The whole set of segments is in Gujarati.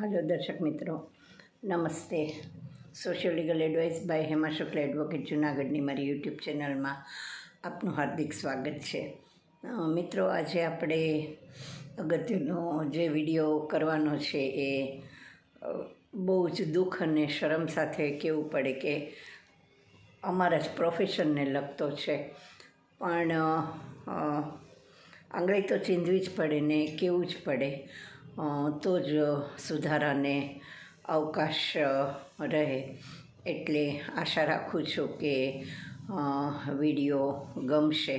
હલો દર્શક મિત્રો, નમસ્તે. Social legal advice by Hema Shukla advocate જુનાગઢની મારી યુટ્યુબ ચેનલમાં આપનું હાર્દિક સ્વાગત છે. મિત્રો, આજે આપણે અગત્યનો જે વીડિયો કરવાનો છે એ બહુ જ દુઃખ અને શરમ સાથે કહેવું પડે કે અમારા જ પ્રોફેશનને લગતો છે. પણ આંગળી તો ચીંધવી જ પડે ને કેવું જ પડે. તો જ સુધારાને અવકાશ રહે એટલે આશા રાખું છું કે વીડિયો ગમશે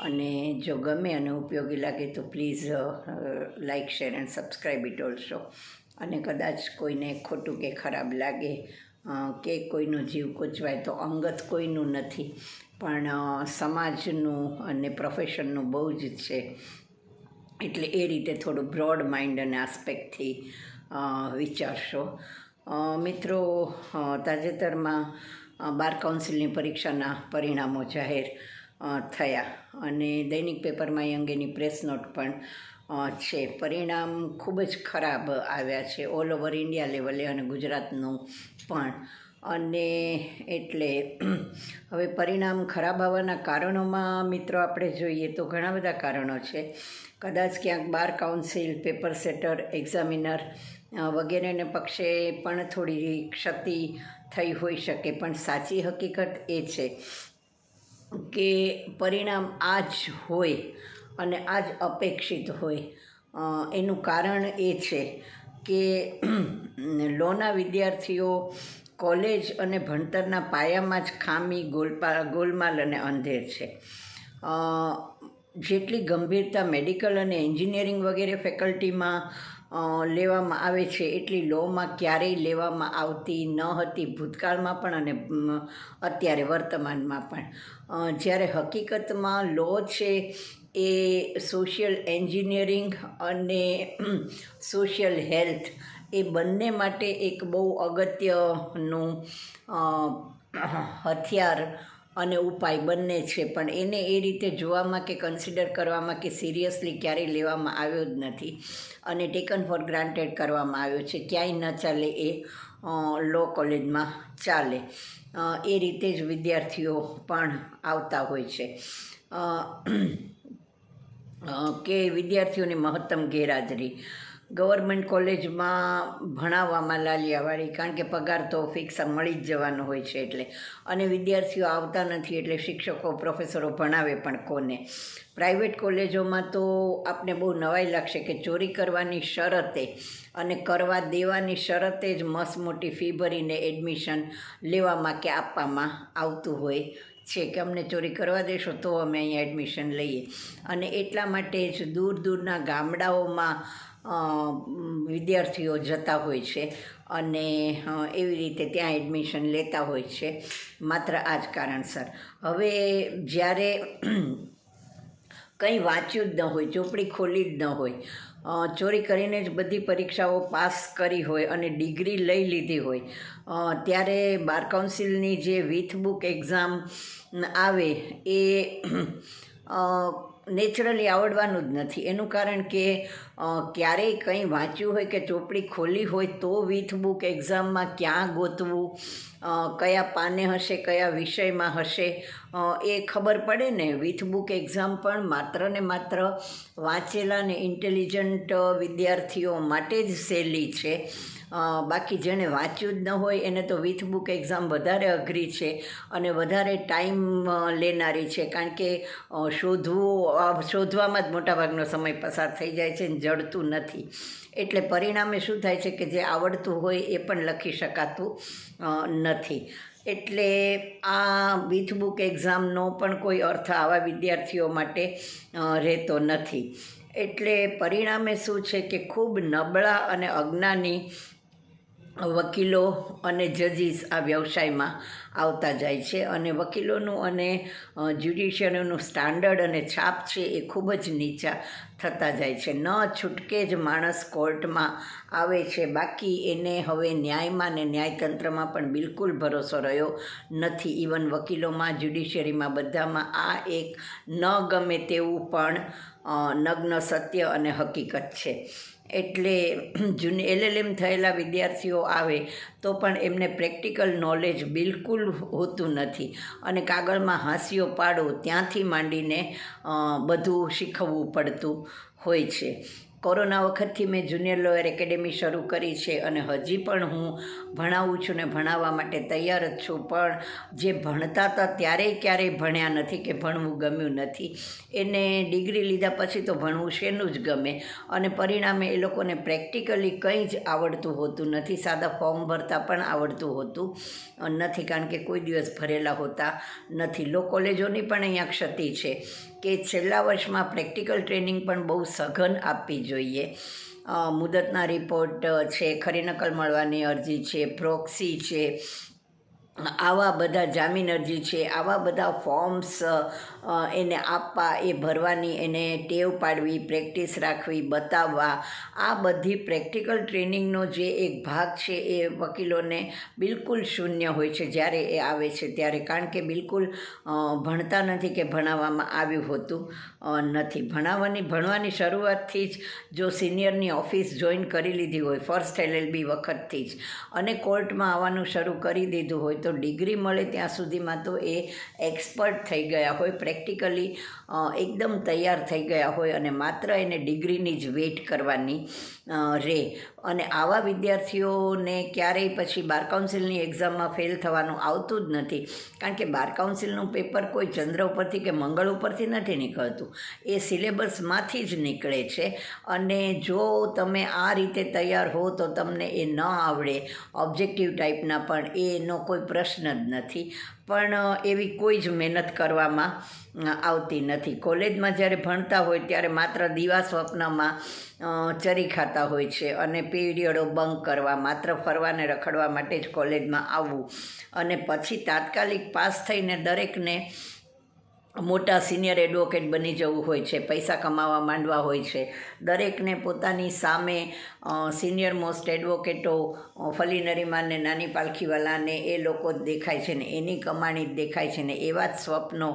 અને જો ગમે અને ઉપયોગી લાગે તો please like share and subscribe it also. અને કદાચ કોઈને ખોટું કે ખરાબ લાગે કે કોઈનો જીવ કોચવાય તો અંગત કોઈનું નથી. પણ સમાજનું અને પ્રોફેશનનું બહુ જ છે. એટલે એ રીતે થોડું બ્રોડ માઇન્ડ અને આસ્પેક્ટથી વિચારશો. મિત્રો તાજેતરમાં બાર કાઉન્સિલની પરીક્ષાના પરિણામો જાહેર થયા. અને દૈનિક પેપરમાં એ અંગેની પ્રેસ નોટ પણ છે. પરિણામ ખૂબ જ ખરાબ આવ્યા છે. ઓલ ઓવર ઇન્ડિયા લેવલે અને ગુજરાતનું પણ. અને એટલે હવે પરિણામ ખરાબ આવવાના કારણોમાં મિત્રો આપણે જોઈએ તો ઘણા બધા કારણો છે. કદાચ ક્યાંક bar council, paper setter, examiner વગેરેને પક્ષે પણ થોડી ક્ષતિ થઈ હોઈ શકે, પણ સાચી હકીકત એ છે કે પરિણામ આ જ હોય અને આ જ અપેક્ષિત હોય. એનું કારણ એ છે કે લોના વિદ્યાર્થીઓ કોલેજ અને ભણતરના પાયામાં જ ખામી, ગોલપા, ગોલમાલ અને અંધેર છે. જેટલી ગંભીરતા મેડિકલ અને એન્જિનિયરિંગ વગેરે ફેકલ્ટીમાં લેવામાં આવે છે, એટલી લોમાં ક્યારેય લેવામાં આવતી ન હતી ભૂતકાળમાં પણ અને અત્યારે વર્તમાનમાં પણ. જ્યારે હકીકતમાં લો છે એ સોશિયલ એન્જિનિયરિંગ અને સોશિયલ હેલ્થ એ બંને માટે એક બહુ અગત્યનું હથિયાર અને ઉપાય બંને છે. પણ એને એ રીતે જોવામાં કે કન્સિડર કરવામાં કે સિરિયસલી ક્યારેય લેવામાં આવ્યો જ નથી અને ટેકન ફોર ગ્રાન્ટેડ કરવામાં આવ્યો છે. ક્યાંય ન ચાલે એ લો કોલેજમાં ચાલે. એ રીતે જ વિદ્યાર્થીઓ પણ આવતા હોય છે. કે વિદ્યાર્થીઓની મહત્તમ ગેરહાજરી. ગવર્મેન્ટ કોલેજમાં ભણાવવામાં લાલિયાવાળી કારણ કે પગાર તો ફિક્સ મળી જ જવાનો હોય છે એટલે. અને વિદ્યાર્થીઓ આવતા નથી એટલે શિક્ષકો, પ્રોફેસરો ભણાવે પણ કોને. પ્રાઇવેટ કોલેજોમાં તો આપને બહુ નવાઈ લાગશે કે ચોરી કરવાની શરતે અને કરવા દેવાની શરતે જ મસ્ત મોટી ફી ભરીને એડમિશન લેવામાં કે આપવામાં આવતું હોય છે કે અમને ચોરી કરવા દેશો તો અમે અહીંયા એડમિશન લઈએ. અને એટલા માટે જ દૂર દૂરના ગામડાઓમાં વિદ્યાર્થીઓ જતા હોય છે અને એવી રીતે ત્યાં એડમિશન લેતા હોય છે, માત્ર આ જ કારણસર. હવે જ્યારે કંઈ વાંચ્યું જ ન હોય, ચોપડી ખોલી જ ન હોય ચોરી કરીને જ બધી પરીક્ષાઓ પાસ કરી હોય અને ડિગ્રી લઈ લીધી હોય ત્યારે બાર કાઉન્સિલની જે વિથ બુક એક્ઝામ આવે એ નેચરલી આવડવાનું જ નથી. એનું કારણ કે ક્યારેય કંઈ વાંચ્યું હોય કે ચોપડી ખોલી હોય તો વિથ બુક એક્ઝામમાં ક્યાં ગોતવું કયા પાને હશે, કયા વિષયમાં હશે એ ખબર પડે ને. વિથ બુક એક્ઝામ પણ માત્ર ને માત્ર વાંચેલા ને ઇન્ટેલિજન્ટ વિદ્યાર્થીઓ માટે જ સહેલી છે. બાકી જેણે વાંચ્યું જ ન હોય એને તો વિથ બુક એક્ઝામ વધારે અઘરી છે અને વધારે ટાઈમ લેનારી છે. કારણ કે શોધવું શોધવામાં જ મોટાભાગનો સમય પસાર થઈ જાય છે ને જડતું નથી. એટલે પરિણામે શું થાય છે કે જે આવડતું હોય એ પણ લખી શકાતું નથી. એટલે આ વિથ બુક એક્ઝામનો પણ કોઈ અર્થ આવા વિદ્યાર્થીઓ માટે રહેતો નથી. એટલે પરિણામે શું છે કે ખૂબ નબળા અને અજ્ઞાની વકીલો અને જજીસ આ વ્યવસાયમાં આવતા જાય છે અને વકીલોનું અને જ્યુડિશિયરીનું સ્ટાન્ડર્ડ અને છાપ છે એ ખૂબ જ નીચા થતા જાય છે. ન છૂટકે જ માણસ કોર્ટમાં આવે છે. બાકી એને હવે ન્યાયમાં ને ન્યાયતંત્રમાં પણ બિલકુલ ભરોસો રહ્યો નથી. ઇવન વકીલોમાં, જ્યુડિશિયરીમાં બધામાં આ એક ન ગમે તેવું પણ નગ્ન સત્ય અને હકીકત છે. એટલે જૂની એલએલએમ થયેલા વિદ્યાર્થીઓ આવે તો પણ એમને પ્રેક્ટિકલ નોલેજ બિલકુલ હોતું નથી. અને કાગળમાં હાંસિયો પાડો ત્યાંથી માંડીને બધું શીખવવું પડતું હોય છે. કોરોના વખતથી મેં જુનિયર લોયર એકેડેમી શરૂ કરી છે અને હજી પણ હું ભણાવું છું ને ભણાવવા માટે તૈયાર જ છું. પણ જે ભણતા હતા ત્યારે ક્યારેય ભણ્યા નથી કે ભણવું ગમ્યું નથી. એને ડિગ્રી લીધા પછી તો ભણવું શેનું જ ગમે. અને પરિણામે એ લોકોને પ્રેક્ટિકલી કંઈ જ આવડતું હોતું નથી. સાદા ફોર્મ ભરતા પણ આવડતું હોતું નથી. કારણ કે કોઈ દિવસ ભરેલા હોતા નથી. લો કોલેજોની પણ અહીંયા ક્ષતિ છે. કે છેલ્લા વર્ષમાં પ્રેક્ટિકલ ટ્રેનિંગ પણ બહુ સઘન આપવી જોઈએ. મુદતના રિપોર્ટ છે, ખરી નકલ મળવાની અરજી છે, પ્રોક્સી છે આવા બધા જામીન અરજી છે, આવા બધા ફોર્મ્સ એને આપવા, એ ભરવાની એને ટેવ પાડવી, પ્રેક્ટિસ રાખવી, બતાવવા, આ બધી પ્રેક્ટિકલ ટ્રેનિંગનો જે એક ભાગ છે એ વકીલોને બિલકુલ શૂન્ય હોય છે જ્યારે એ આવે છે, ત્યારે કારણ કે બિલકુલ ભણતા નથી કે ભણાવવામાં આવ્યું હોતું નથી. ભણાવવાની, ભણવાની શરૂઆતથી જ જો સિનિયરની ઓફિસ જોઈન કરી લીધી હોય, ફર્સ્ટ એલએલબી વખતથી જ અને કોર્ટમાં આવવાનું શરૂ કરી દીધું હોય તો ડિગ્રી મળે ત્યાં સુધીમાં તો એ એક્સપર્ટ થઈ ગયા હોય, પ્રેક્ટિકલી એકદમ તૈયાર થઈ ગયા હોય અને માત્ર એને ડિગ્રીની જ વેઇટ કરવાની રહે અને આવા વિદ્યાર્થીઓને ક્યારેય પછી બાર કાઉન્સિલની એક્ઝામમાં ફેલ થવાનું આવતું જ નથી. કારણ કે બાર કાઉન્સિલનું પેપર કોઈ ચંદ્ર ઉપરથી કે મંગળ ઉપરથી નથી નીકળતું. એ સિલેબસમાંથી જ નીકળે છે. અને જો તમે આ રીતે તૈયાર હો તો તમને એ ન આવડે. ઓબ્જેક્ટિવ ટાઈપના પણ એનો કોઈ પ્રશ્ન જ નથી. પણ એવી કોઈ જ મહેનત કરવામાં આવતી નથી. કોલેજમાં જ્યારે ભણતા હોય ત્યારે માત્ર દીવા સ્વપ્નમાં ચરી ખાતા હોય છે અને પીરિયડો બંક કરવા, માત્ર ફરવાને રખડવા માટે જ કોલેજમાં આવવું. અને પછી તાત્કાલિક પાસ થઈને દરેકને મોટા સિનિયર એડવોકેટ બની જવું હોય છે, પૈસા કમાવા માંડવા હોય છે. દરેકને પોતાની સામે સિનિયર મોસ્ટ એડવોકેટો ફલી નરીમાન ને નાની પાલખીવાલાને એ લોકો જ દેખાય છે ને એની કમાણી જ દેખાય છે ને એવા જ સ્વપ્નો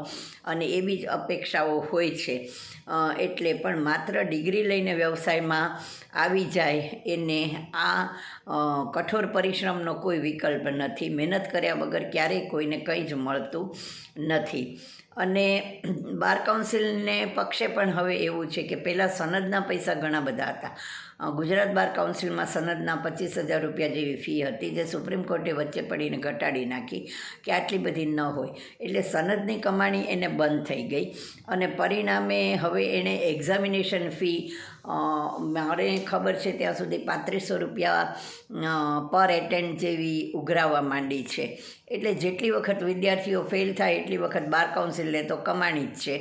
અને એવી જ અપેક્ષાઓ હોય છે. એટલે પણ માત્ર ડિગ્રી લઈને વ્યવસાયમાં આવી જાય એને આ કઠોર પરિશ્રમનો કોઈ વિકલ્પ નથી. મહેનત કર્યા વગર ક્યારેય કોઈને કંઈ જ મળતું નથી. અને બાર કાઉન્સિલને પક્ષે પણ હવે એવું છે કે પહેલાં સનદના પૈસા ઘણા બધા હતા. ગુજરાત બાર કાઉન્સિલમાં સનદના પચીસ હજાર રૂપિયા જેવી ફી હતી, જે સુપ્રીમ કોર્ટે વચ્ચે પડીને ઘટાડી નાખી કે આટલી બધી ન હોય. એટલે સનદની કમાણી એને બંધ થઈ ગઈ અને પરિણામે હવે એણે એક્ઝામિનેશન ફી મારે ખબર છે ત્યાં સુધી પાંત્રીસો રૂપિયા પર એટેન્ડ જેવી ઉઘરાવવા માંડી છે. એટલે જેટલી વખત વિદ્યાર્થીઓ ફેલ થાય, એટલી વખત બાર કાઉન્સિલને તો કમાણી જ છે.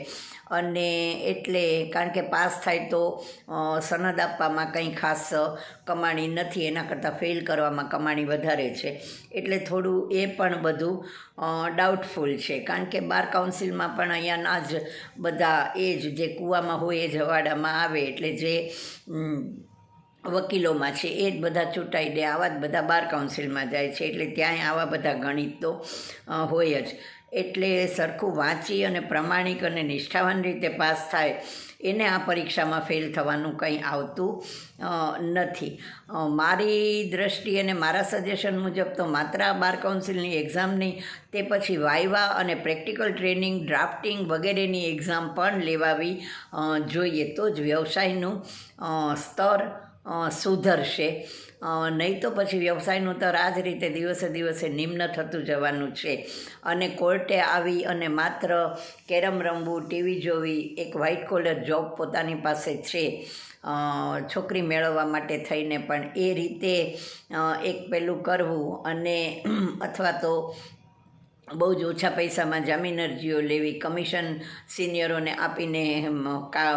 અને એટલે કારણ કે પાસ થાય તો સનદ આપવામાં કંઈ ખાસ કમાણી નથી, એના કરતાં ફેલ કરવામાં કમાણી વધારે છે. એટલે થોડું એ પણ બધું ડાઉટફુલ છે. કારણ કે બાર કાઉન્સિલમાં પણ અહીંયાના જ બધા એ જ, જે કૂવામાં હોય એ જ હવાડામાં આવે. એટલે જે વકીલોમાં છે, એ જ બધા ચૂંટાઈ દે, આવા જ બધા બાર કાઉન્સિલમાં જાય છે, એટલે ત્યાંય આવા બધા ગણિત તો હોય જ. એટલે સરખું વાંચી અને પ્રમાણિક અને નિષ્ઠાવાન રીતે પાસ થાય, એને આ પરીક્ષામાં ફેલ થવાનું કંઈ આવતું નથી. મારી દ્રષ્ટિએ અને મારા સજેશન મુજબ તો માત્ર આ બાર કાઉન્સિલની એક્ઝામ નહીં, તે પછી વાયવા અને પ્રેક્ટિકલ ટ્રેનિંગ, ડ્રાફ્ટિંગ વગેરેની એક્ઝામ પણ લેવાવી જોઈએ. તો જ વ્યવસાયનું સ્તર સુધરશે. નહીં તો પછી વ્યવસાયનું તર આ જ રીતે દિવસે દિવસે નિમ્ન થતું જવાનું છે. અને કોર્ટે આવી અને માત્ર કેરમ રમવું ટીવી જોવી, એક વ્હાઇટ કોલર જોબ પોતાની પાસે છે છોકરી મેળવવા માટે થઈને પણ એ રીતે એક પેલું કરવું અને અથવા તો બહુ જ ઓછા પૈસામાં જામીન અરજીઓ લેવી, કમિશન સિનિયરોને આપીને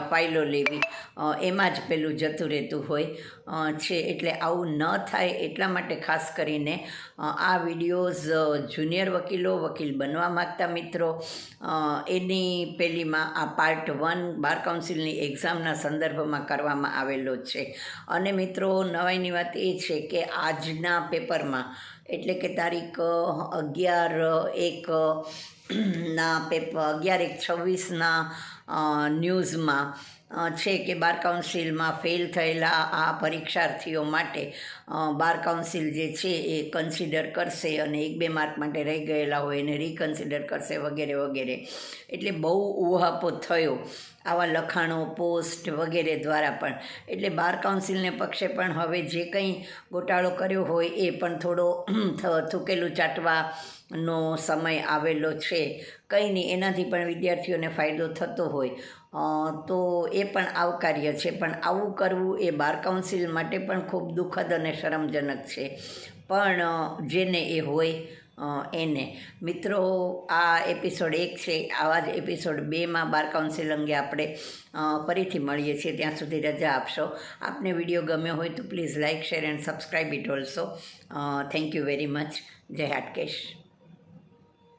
ફાઇલો લેવી એમાં જ પેલું જતું રહેતું હોય છે. એટલે આવું ન થાય એટલા માટે ખાસ કરીને આ વિડીયોઝ જુનિયર વકીલો, વકીલ બનવા માગતા મિત્રો એની પેલીમાં આ પાર્ટ વન બાર કાઉન્સિલની એક્ઝામના સંદર્ભમાં કરવામાં આવેલો છે. અને મિત્રો, નવાઈની વાત એ છે કે આજના પેપરમાં એટલે કે તારીખ અગિયાર, એક, ના પેપર અગિયાર, એક, છવ્વીસના ન્યૂઝમાં છે કે બાર કાઉન્સિલમાં ફેલ થયેલા આ પરીક્ષાર્થીઓ માટે બાર કાઉન્સિલ જે છે એ કન્સિડર કરશે અને એક, બે માર્ક માટે રહી ગયેલા હોય એને રીકન્સિડર કરશે વગેરે વગેરે. એટલે બહુ ઉહાપો થયો. આવા લખાણો, પોસ્ટ વગેરે દ્વારા પણ. એટલે બાર કાઉન્સિલને પક્ષે પણ હવે જે કંઈ ગોટાળો કર્યો હોય એ પણ થોડો થૂકેલું ચાટવાનો સમય આવેલો છે. કંઈ નહીં, એનાથી પણ વિદ્યાર્થીઓને ફાયદો થતો હોય. તો એ પણ આવકાર્ય છે. પણ આવું કરવું એ બાર કાઉન્સિલ માટે પણ ખૂબ દુઃખદ અને શરમજનક છે. પણ જેને એ હોય એને. મિત્રો, આ એપિસોડ એક છે, આવા જ એપિસોડ બેમાં બાર કાઉન્સિલ અંગે આપણે ફરીથી મળીએ છીએ. ત્યાં સુધી રજા આપશો. આપને વીડિયો ગમ્યો હોય તો please like share and subscribe it also thank you very much જય હાટકેશ.